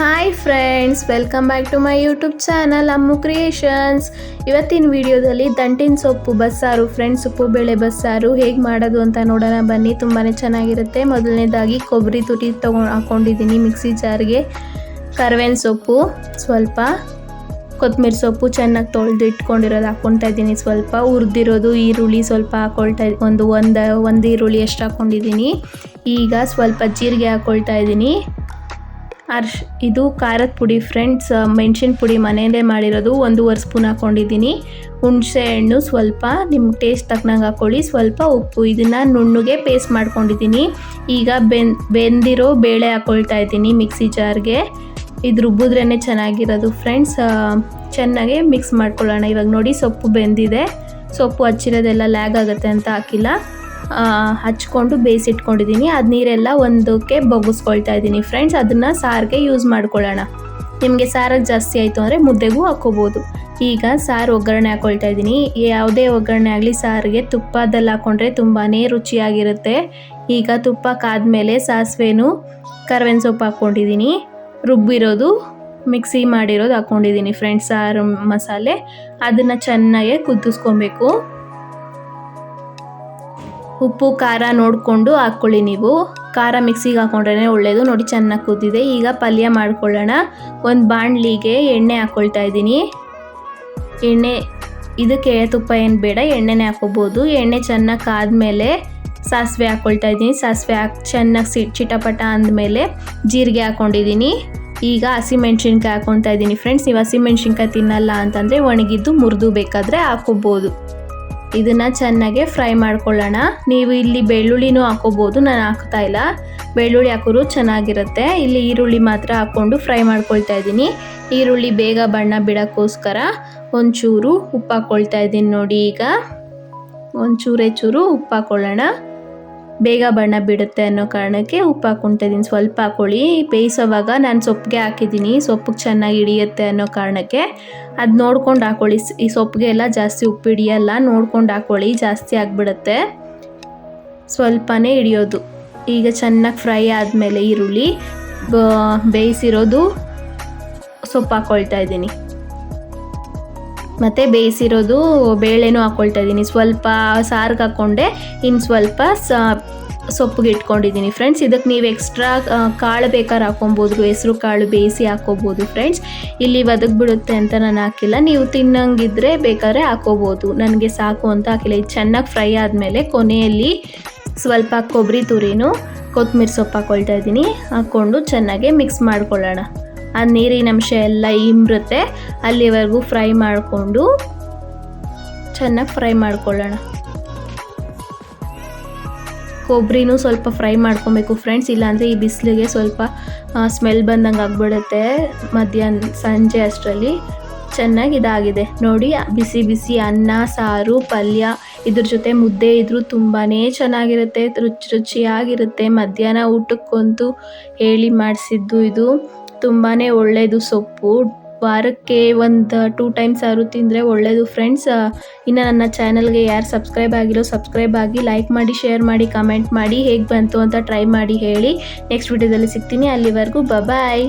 Hi friends welcome back to my YouTube channel Ammu creations ಇವತ್ತಿನ ವಿಡಿಯೋದಲ್ಲಿ ದಂಟಿನ ಸೊಪ್ಪು, ಬಸ್ಸಾರು ಫ್ರೆಂಡ್ಸ್ ಸೊಪ್ಪು ಬೇಳೆ ಬಸ್ಸಾರು ಹೇಗೆ ಮಾಡೋದು ಅಂತ ನೋಡೋಣ ಬನ್ನಿ. ತುಂಬಾ ಚೆನ್ನಾಗಿರುತ್ತೆ. ಮೊದಲನೇದಾಗಿ ಕೊಬ್ಬರಿ ತುಟಿ ತಗೊ ಹಾಕ್ಕೊಂಡಿದ್ದೀನಿ ಮಿಕ್ಸಿ ಜಾರ್ಗೆ. ಕರ್ವೇನ್ ಸೊಪ್ಪು ಸ್ವಲ್ಪ, ಕೊತ್ತಂಬರಿ ಸೊಪ್ಪು ಚೆನ್ನಾಗಿ ತೊಳೆದು ಇಟ್ಕೊಂಡಿರೋದು ಹಾಕ್ಕೊತಾ ಇದ್ದೀನಿ ಸ್ವಲ್ಪ. ಹುರಿದಿರೋದು ಈರುಳ್ಳಿ ಸ್ವಲ್ಪ ಹಾಕ್ಕೊಳ್ತಾ ಒಂದು ಒಂದು ಒಂದು ಈರುಳ್ಳಿ ಎಷ್ಟು ಹಾಕ್ಕೊಂಡಿದ್ದೀನಿ ಈಗ ಸ್ವಲ್ಪ ಜೀರಿಗೆ ಹಾಕ್ಕೊಳ್ತಾ ಇದ್ದೀನಿ. ಅರ್ಶ್ ಇದು ಖಾರದ ಪುಡಿ ಫ್ರೆಂಡ್ಸ್. ಮೆಣಸಿನ ಪುಡಿ ಮನೆಯಲ್ಲೇ ಮಾಡಿರೋದು. ಒಂದೂವರೆ ಸ್ಪೂನ್ ಹಾಕ್ಕೊಂಡಿದ್ದೀನಿ ಹುಣಸೆ ಹಣ್ಣು ಸ್ವಲ್ಪ ನಿಮ್ಮ ಟೇಸ್ಟ್ ತಕ್ಕನಂಗೆ ಹಾಕ್ಕೊಳ್ಳಿ ಸ್ವಲ್ಪ ಉಪ್ಪು. ಇದನ್ನು ನುಣ್ಣಗೆ ಪೇಸ್ಟ್ ಮಾಡ್ಕೊಂಡಿದ್ದೀನಿ. ಈಗ ಬೆನ್, ಬೆಂದಿರೋ ಬೇಳೆ ಹಾಕ್ಕೊಳ್ತಾ ಇದ್ದೀನಿ ಮಿಕ್ಸಿ ಜಾರ್ಗೆ. ಇದು ರುಬ್ಬಿದ್ರೇ ಚೆನ್ನಾಗಿರೋದು ಫ್ರೆಂಡ್ಸ್. ಚೆನ್ನಾಗಿ ಮಿಕ್ಸ್ ಮಾಡ್ಕೊಳ್ಳೋಣ. ಇವಾಗ ನೋಡಿ ಸೊಪ್ಪು ಬೆಂದಿದೆ. ಸೊಪ್ಪು ಹಚ್ಚಿರೋದೆಲ್ಲ ಲ್ಯಾಗ್ ಆಗುತ್ತೆ ಅಂತ ಹಾಕಿಲ್ಲ. ಹಚ್ಕೊಂಡು ಬೇಯಿಸಿಟ್ಕೊಂಡಿದ್ದೀನಿ ಅದು ನೀರೆಲ್ಲ ಒಂದಕ್ಕೆ ಬಗ್ಗಿಸ್ಕೊಳ್ತಾ ಇದ್ದೀನಿ ಫ್ರೆಂಡ್ಸ್ ಅದನ್ನು ಸಾರಿಗೆ ಯೂಸ್ ಮಾಡ್ಕೊಳ್ಳೋಣ. ನಿಮಗೆ ಸಾರ ಜಾಸ್ತಿ ಆಯಿತು ಅಂದರೆ ಮುದ್ದೆಗೂ ಹಾಕ್ಕೋಬೋದು. ಈಗ ಸಾರು ಒಗ್ಗರಣೆ ಹಾಕ್ಕೊಳ್ತಾ ಇದ್ದೀನಿ. ಯಾವುದೇ ಒಗ್ಗರಣೆ ಆಗಲಿ ಸಾರಿಗೆ ತುಪ್ಪದಲ್ಲಿ ಹಾಕ್ಕೊಂಡ್ರೆ ತುಂಬಾ ರುಚಿಯಾಗಿರುತ್ತೆ. ಈಗ ತುಪ್ಪ ಕಾದ್ಮೇಲೆ ಸಾಸಿವೆನು ಕರ್ಬೇವಿನ ಸೊಪ್ಪು ಹಾಕ್ಕೊಂಡಿದ್ದೀನಿ. ರುಬ್ಬಿರೋದು ಮಿಕ್ಸಿ ಮಾಡಿರೋದು ಹಾಕ್ಕೊಂಡಿದ್ದೀನಿ ಫ್ರೆಂಡ್ಸ್ ಸಾರು ಮಸಾಲೆ. ಅದನ್ನು ಚೆನ್ನಾಗೆ ಕುದಿಸ್ಕೊಬೇಕು. ಉಪ್ಪು, ಖಾರ ನೋಡಿಕೊಂಡು ಹಾಕ್ಕೊಳ್ಳಿ ನೀವು. ಖಾರ ಮಿಕ್ಸಿಗೆ ಹಾಕೊಂಡ್ರೆ ಒಳ್ಳೆಯದು ನೋಡಿ, ಚೆನ್ನಾಗಿ ಕುದ್ದಿದೆ. ಈಗ ಪಲ್ಯ ಮಾಡ್ಕೊಳ್ಳೋಣ. ಒಂದು ಬಾಣಲಿಗೆ ಎಣ್ಣೆ ಹಾಕ್ಕೊಳ್ತಾ ಇದ್ದೀನಿ. ಎಣ್ಣೆ, ಇದಕ್ಕೆ ತುಪ್ಪ ಏನು ಬೇಡ, ಎಣ್ಣೆನೇ ಹಾಕೋಬೋದು ಎಣ್ಣೆ ಚೆನ್ನಾಗಿ ಕಾದ್ಮೇಲೆ ಸಾಸಿವೆ ಹಾಕ್ಕೊಳ್ತಾ ಇದ್ದೀನಿ. ಸಾಸಿವೆ ಹಾಕಿ, ಚೆನ್ನಾಗಿ ಸಿಟ್ ಚಿಟಪಟ ಅಂದಮೇಲೆ ಜೀರಿಗೆ ಹಾಕ್ಕೊಂಡಿದ್ದೀನಿ ಈಗ ಹಸಿಮೆಣ್ಸಿನ್ಕಾಯಿ ಹಾಕ್ಕೊಳ್ತಾ ಇದ್ದೀನಿ ಫ್ರೆಂಡ್ಸ್ ನೀವು ಹಸಿಮೆಣ್ಸಿನ್ಕಾಯಿ ತಿನ್ನಲ್ಲ ಅಂತಂದರೆ ಒಣಗಿದ್ದು ಮುರಿದು ಬೇಕಾದರೆ ಹಾಕೋಬೋದು ಇದನ್ನು ಚೆನ್ನಾಗೆ ಫ್ರೈ ಮಾಡ್ಕೊಳ್ಳೋಣ. ನೀವು ಇಲ್ಲಿ ಬೆಳ್ಳುಳ್ಳಿನೂ ಹಾಕೋಬೋದು, ನಾನು ಹಾಕ್ತಾ ಇಲ್ಲ. ಬೆಳ್ಳುಳ್ಳಿ ಹಾಕೋರು ಚೆನ್ನಾಗಿರುತ್ತೆ. ಇಲ್ಲಿ ಈರುಳ್ಳಿ ಮಾತ್ರ ಹಾಕ್ಕೊಂಡು ಫ್ರೈ ಮಾಡ್ಕೊಳ್ತಾ ಇದ್ದೀನಿ. ಈರುಳ್ಳಿ ಬೇಗ ಬಣ್ಣ ಬಿಡೋಕ್ಕೋಸ್ಕರ ಒಂಚೂರು ಉಪ್ಪು ಹಾಕ್ಕೊಳ್ತಾ ಇದ್ದೀನಿ ನೋಡಿ ಈಗ. ಒಂಚೂರೇ ಚೂರು ಉಪ್ಪು ಹಾಕ್ಕೊಳ್ಳೋಣ ಬೇಗ ಬಣ್ಣ ಬಿಡುತ್ತೆ ಅನ್ನೋ ಕಾರಣಕ್ಕೆ ಉಪ್ಪು ಹಾಕ್ಕೊಳ್ತಾ ಇದ್ದೀನಿ. ಸ್ವಲ್ಪ ಹಾಕೊಳ್ಳಿ ಬೇಯಿಸೋವಾಗ ನಾನು ಸೊಪ್ಪಿಗೆ ಹಾಕಿದ್ದೀನಿ. ಸೊಪ್ಪಿಗೆ ಚೆನ್ನಾಗಿ ಹಿಡಿಯುತ್ತೆ ಅನ್ನೋ ಕಾರಣಕ್ಕೆ ಅದು ನೋಡ್ಕೊಂಡು ಹಾಕೊಳ್ಳಿ ಈ ಸೊಪ್ಪಿಗೆ ಎಲ್ಲ ಜಾಸ್ತಿ ಉಪ್ಪು ಹಿಡಿಯಲ್ಲ, ನೋಡ್ಕೊಂಡು ಹಾಕೊಳ್ಳಿ ಜಾಸ್ತಿ ಆಗಿಬಿಡುತ್ತೆ. ಸ್ವಲ್ಪನೇ ಹಿಡಿಯೋದು. ಈಗ ಚೆನ್ನಾಗಿ ಫ್ರೈ ಆದಮೇಲೆ ಈರುಳ್ಳಿ ಬೇಯಿಸಿರೋದು ಸೊಪ್ಪು ಹಾಕ್ಕೊಳ್ತಾ ಇದ್ದೀನಿ. ಮತ್ತು ಬೇಯಿಸಿರೋದು ಬೇಳೆನೂ ಹಾಕ್ಕೊಳ್ತಾ ಇದ್ದೀನಿ. ಸ್ವಲ್ಪ ಸಾರಿಗೆ ಹಾಕ್ಕೊಂಡೆ ಇನ್ನು ಸ್ವಲ್ಪ ಸ, ಸೊಪ್ಪಿಗೆ ಇಟ್ಕೊಂಡಿದ್ದೀನಿ ಫ್ರೆಂಡ್ಸ್ ಇದಕ್ಕೆ ನೀವು ಎಕ್ಸ್ಟ್ರಾ ಕಾಳು ಬೇಕಾದ್ರೆ ಹಾಕೊಬೋದು, ಹೆಸರು ಕಾಳು ಬೇಯಿಸಿ ಹಾಕ್ಕೋಬೋದು ಫ್ರೆಂಡ್ಸ್ ಇಲ್ಲಿ ಬಿಡುತ್ತೆ ಅಂತ ನಾನು ಹಾಕಿಲ್ಲ. ನೀವು ತಿನ್ನಂಗಿದ್ರೆ ಬೇಕಾದ್ರೆ ಹಾಕೋಬೋದು. ನನಗೆ ಸಾಕು ಅಂತ ಹಾಕಿಲ್ಲ. ಇದು ಚೆನ್ನಾಗಿ ಫ್ರೈ ಆದಮೇಲೆ ಕೊನೆಯಲ್ಲಿ ಸ್ವಲ್ಪ ಕೊಬ್ಬರಿ ತುರಿನೂ ಕೊತ್ತಂಬರಿ ಸೊಪ್ಪು ಹಾಕ್ಕೊಳ್ತಾ ಇದ್ದೀನಿ. ಹಾಕ್ಕೊಂಡು ಚೆನ್ನಾಗೆ ಮಿಕ್ಸ್ ಮಾಡ್ಕೊಳ್ಳೋಣ. ಆ ನೀರಿನ ಅಂಶ ಎಲ್ಲ ಇಂಬ್ರುತ್ತೆ ಅಲ್ಲಿವರೆಗೂ ಫ್ರೈ ಮಾಡಿಕೊಂಡು ಚೆನ್ನಾಗಿ ಫ್ರೈ ಮಾಡ್ಕೊಳ್ಳೋಣ. ಕೊಬ್ಬರಿನೂ ಸ್ವಲ್ಪ ಫ್ರೈ ಮಾಡ್ಕೊಬೇಕು ಫ್ರೆಂಡ್ಸ್. ಇಲ್ಲಾಂದರೆ ಈ ಬಿಸಿಲಿಗೆ ಸ್ವಲ್ಪ ಸ್ಮೆಲ್ ಬಂದಂಗೆ ಆಗ್ಬಿಡುತ್ತೆ ಮಧ್ಯಾಹ್ನ, ಸಂಜೆ ಅಷ್ಟರಲ್ಲಿ. ಚೆನ್ನಾಗಿ ಇದಾಗಿದೆ. ನೋಡಿ, ಬಿಸಿ ಬಿಸಿ ಅನ್ನ, ಸಾರು, ಪಲ್ಯ, ಇದ್ರ ಜೊತೆ ಮುದ್ದೆ ಇದ್ರೂ ತುಂಬಾ ಚೆನ್ನಾಗಿರುತ್ತೆ. ರುಚಿ ರುಚಿಯಾಗಿರುತ್ತೆ. ಮಧ್ಯಾಹ್ನ ಊಟಕ್ಕಂತೂ ಹೇಳಿ ಮಾಡಿಸಿದ್ದು ಇದು. ತುಂಬಾ ಒಳ್ಳೆಯದು ಸೊಪ್ಪು. ವಾರಕ್ಕೆ ಒಂದು ಟೂ ಟೈಮ್ಸ್ ಆದರೂ ತಿಂದರೆ ಒಳ್ಳೆಯದು ಫ್ರೆಂಡ್ಸ್ ಇನ್ನು ನನ್ನ ಚಾನಲ್ಗೆ ಯಾರು ಸಬ್ಸ್ಕ್ರೈಬ್ ಆಗಿರೋ ಸಬ್ಸ್ಕ್ರೈಬ್ ಆಗಿ ಲೈಕ್ ಮಾಡಿ ಶೇರ್ ಮಾಡಿ ಕಮೆಂಟ್ ಮಾಡಿ, ಹೇಗೆ ಬಂತು ಅಂತ ಟ್ರೈ ಮಾಡಿ ಹೇಳಿ. ನೆಕ್ಸ್ಟ್ ವಿಡಿಯೋದಲ್ಲಿ ಸಿಗ್ತೀನಿ. ಅಲ್ಲಿವರೆಗೂ ಬಾಯ್